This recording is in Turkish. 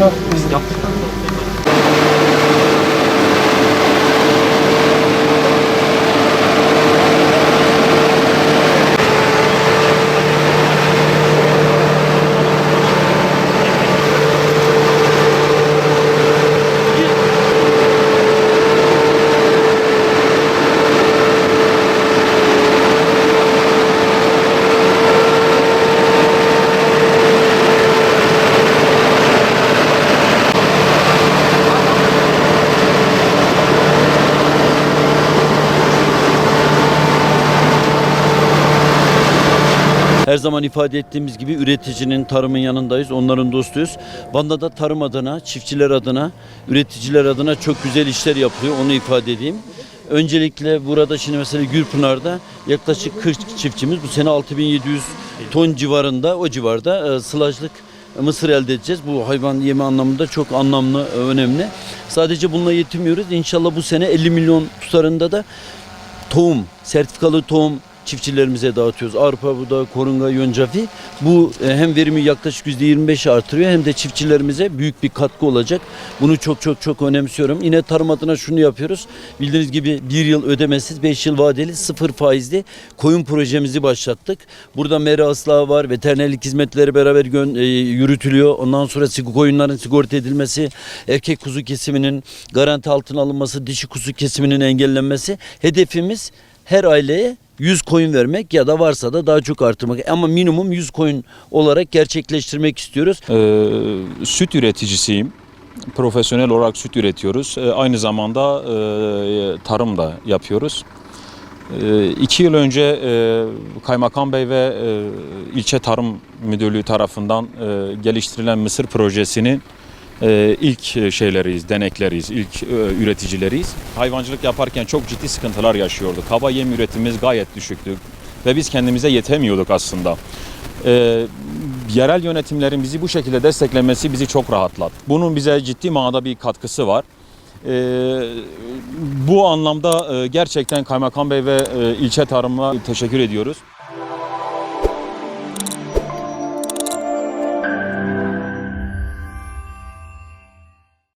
Yaptıktan sonra Her zaman ifade ettiğimiz gibi üreticinin, tarımın yanındayız. Onların dostuyuz. Van'da da tarım adına, çiftçiler adına, üreticiler adına çok güzel işler yapılıyor. Onu ifade edeyim. Öncelikle burada şimdi mesela Gürpınar'da yaklaşık 40 çiftçimiz bu sene 6700 ton civarında o civarda e, sılajlık mısır elde edeceğiz. Bu hayvan yeme anlamında çok anlamlı, e, önemli. Sadece bununla yetinmiyoruz. İnşallah bu sene 50 milyon tutarında da tohum, sertifikalı tohum çiftçilerimize dağıtıyoruz. Arpa, buğday, korunga, yoncafi. Bu e, hem verimi yaklaşık %25 artırıyor hem de çiftçilerimize büyük bir katkı olacak. Bunu çok çok çok önemsiyorum. Yine tarım adına şunu yapıyoruz. Bildiğiniz gibi bir yıl ödemesiz, 5 yıl vadeli, sıfır faizli koyun projemizi başlattık. Burada meri aslağı var, veterinerlik hizmetleri beraber e, yürütülüyor. Ondan sonra koyunların sigorta edilmesi, erkek kuzu kesiminin garanti altına alınması, dişi kuzu kesiminin engellenmesi. Hedefimiz her aileye 100 koyun vermek ya da varsa da daha çok artırmak ama minimum 100 koyun olarak gerçekleştirmek istiyoruz. Ee, süt üreticisiyim. Profesyonel olarak süt üretiyoruz. Ee, aynı zamanda e, tarım da yapıyoruz. Ee, iki yıl önce e, Kaymakam Bey ve e, ilçe tarım müdürlüğü tarafından e, geliştirilen Mısır projesinin e, ilk şeyleriyiz, denekleriyiz, ilk e, üreticileriyiz. Hayvancılık yaparken çok ciddi sıkıntılar yaşıyorduk. Hava yem üretimimiz gayet düşüktü ve biz kendimize yetemiyorduk aslında. Ee, yerel yönetimlerin bizi bu şekilde desteklemesi bizi çok rahatlattı. Bunun bize ciddi manada bir katkısı var. Ee, bu anlamda e, gerçekten Kaymakam Bey ve e, ilçe tarıma teşekkür ediyoruz.